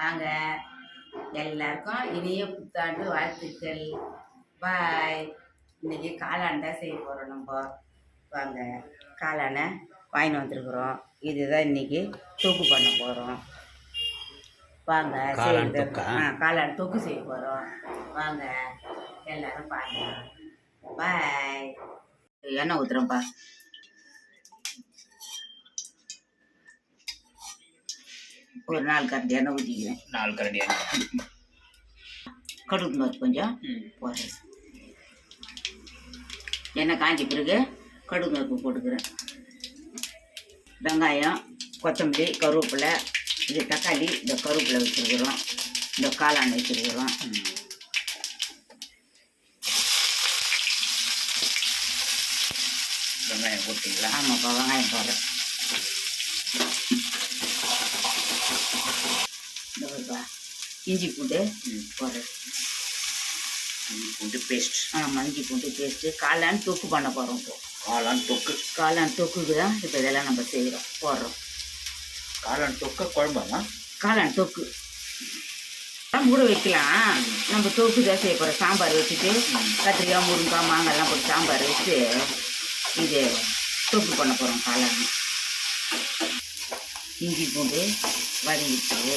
வாங்க. எல்லாருக்கும் இனிய புத்தாண்டு வாழ்த்துக்கள். பாய் இன்னைக்கு காளான் தான் செய்ய போகிறோம் நம்ம. வாங்க காளானை வாங்கிட்டு வந்துருக்குறோம். இதுதான் இன்னைக்கு தொக்கு பண்ண போகிறோம் வாங்க? ஆ காளான் தொக்கு செய்ய போகிறோம் வாங்க எல்லாரும் பாருங்க. பாய் எண்ணெய் ஊற்றுறோம்ப்பா ஒரு நாலு கரண்டி எண்ணெய் ஊற்றிக்கிறேன் நாலு கரண்டி எண்ணெய். கடுகு நோக்கி கொஞ்சம் போடுறேன். எண்ணெய் காஞ்ச பிறகு கடுகு நோக்கு போட்டுக்கிறேன். வெங்காயம் கொத்தமல்லி கருவேப்பிலை இது தக்காளி இந்த கருவேப்பிலை வச்சுருக்குறோம். இந்த காளான் வச்சுருக்குறோம். வெங்காயம் போட்டீங்களா? ஆமாப்பா வெங்காயம் போடுறேன் இந்த பாருப்பா, இஞ்சி பூண்டு இஞ்சி பூண்டு பேஸ்ட் ஆமாம் இஞ்சி பூண்டு பேஸ்ட்டு காளான் தொக்கு பண்ண போகிறோம் இப்போ. காளான் தொக்கு. காளான் தொக்குக்கு தான் இப்போ இதெல்லாம் நம்ம செய்கிறோம். போடுறோம். காளான் தொக்கு குழம்பாமா? காளான் தொக்கு. கூட வைக்கலாம். நம்ம தொக்கு தான் செய்ய போகிறோம் சாம்பார் வச்சுட்டு கத்திரிக்காய் முருங்காய் மாங்காய்லாம் போட்டு சாம்பார் வச்சு இது தொக்கு பண்ண போகிறோம் காளான். இஞ்சி பூண்டு வதங்கிட்டு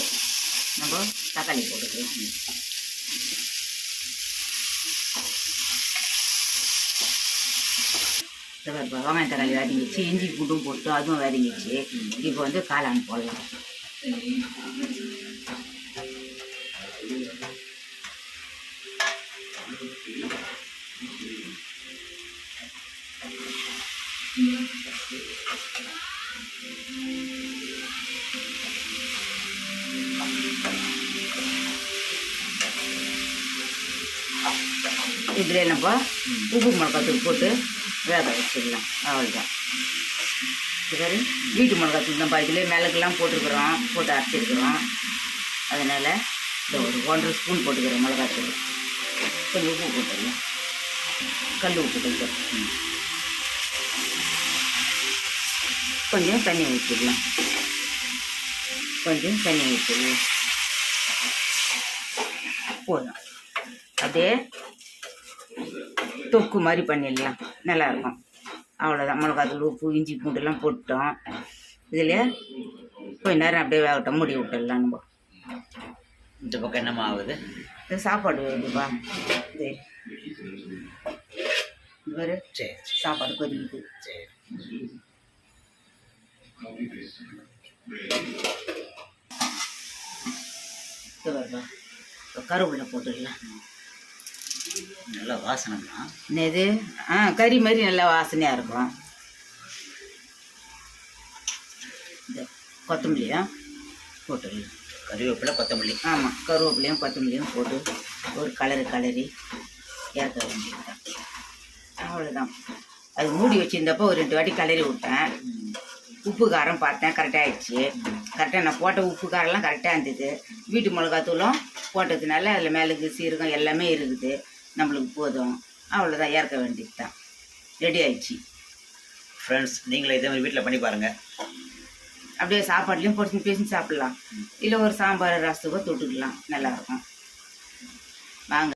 நம்ம தக்காளி போட்டுக்கலாம் இந்த வெங்காயம் தக்காளி வதங்கிச்சு இஞ்சி பூண்டும் போட்டு அதுவும் வதங்கிச்சு இப்போ வந்து காளான் போடலாம் இதில் என்னப்பா? உப்பு மிளகாத்தூள் போட்டு வேக வச்சிடலாம். அவ்வளோதான் சரி வீட்டு மிளகாத்தூள் நம்ம இதில் மிளகுலாம் போட்டுருக்குறோம். போட்டு அரைச்சிருக்கிறோம். அதனால் இந்த ஒரு ஒன்றரை ஸ்பூன் போட்டுக்கிறோம் மிளகாத்தூள். கொஞ்சம் உப்பு போட்டுடலாம். கல் உப்பு கொஞ்சம். கொஞ்சம் தண்ணி ஊற்றிடலாம் கொஞ்சம் தண்ணி ஊற்றிடலாம் போதும். அதே தொக்கு மாதிரி பண்ணிடலாம் நல்லா இருக்கும் அவ்வளோதான் மிளகாத்தூள் உப்பு இஞ்சி பூண்டுலாம் போட்டோம். இதில் கொஞ்ச நேரம் அப்படியே வேகட்டும். மூடி விட்டுடலாம் நம்ம. இந்த பக்கம் என்னம்மா ஆகுது? இது சாப்பாடு வேணுப்பா இது. பாரு. சரி. சாப்பாடு கொதிக்குது. சரி. கருவேப்பிலை போட்டுடலாம். நல்ல வாசனைமா என்னது? ஆ கறி மாதிரி நல்லா வாசனையாக இருக்கும். இந்த கொத்தமல்லியும் போட்டுடலாம் கறிவேப்பிலை கொத்தமல்லி. ஆமாம் கருவேப்பிலையும் கொத்தமல்லியும் போட்டு ஒரு கலரு கலரி இறக்க வேண்டியதுதான். அவ்வளோதான் அது மூடி வச்சிருந்தப்போ ஒரு ரெண்டு வாட்டி கிளறி விட்டேன். உப்பு காரம் பார்த்தேன். கரெக்டாக ஆயிடுச்சு. கரெக்டாக நான் போட்ட உப்பு காரம்லாம் கரெக்டாக இருந்தது. வீட்டு மிளகாத்தூளும் போட்டதுனால அதில் மிளகு சீரகம் எல்லாமே இருக்குது. நம்மளுக்கு போதும். அவ்வளோதான் இறக்க வேண்டியது தான் ரெடி ஆயிடுச்சு. ஃப்ரெண்ட்ஸ் நீங்களே இதே மாதிரி வீட்டில் பண்ணி பாருங்கள் அப்படியே சாப்பாட்லேயும் பொடிச்சு பேசி சாப்பிட்லாம். இல்லை ஒரு சாம்பார் ரசத்துக்கோ தொட்டுக்கலாம். நல்லாயிருக்கும் வாங்க.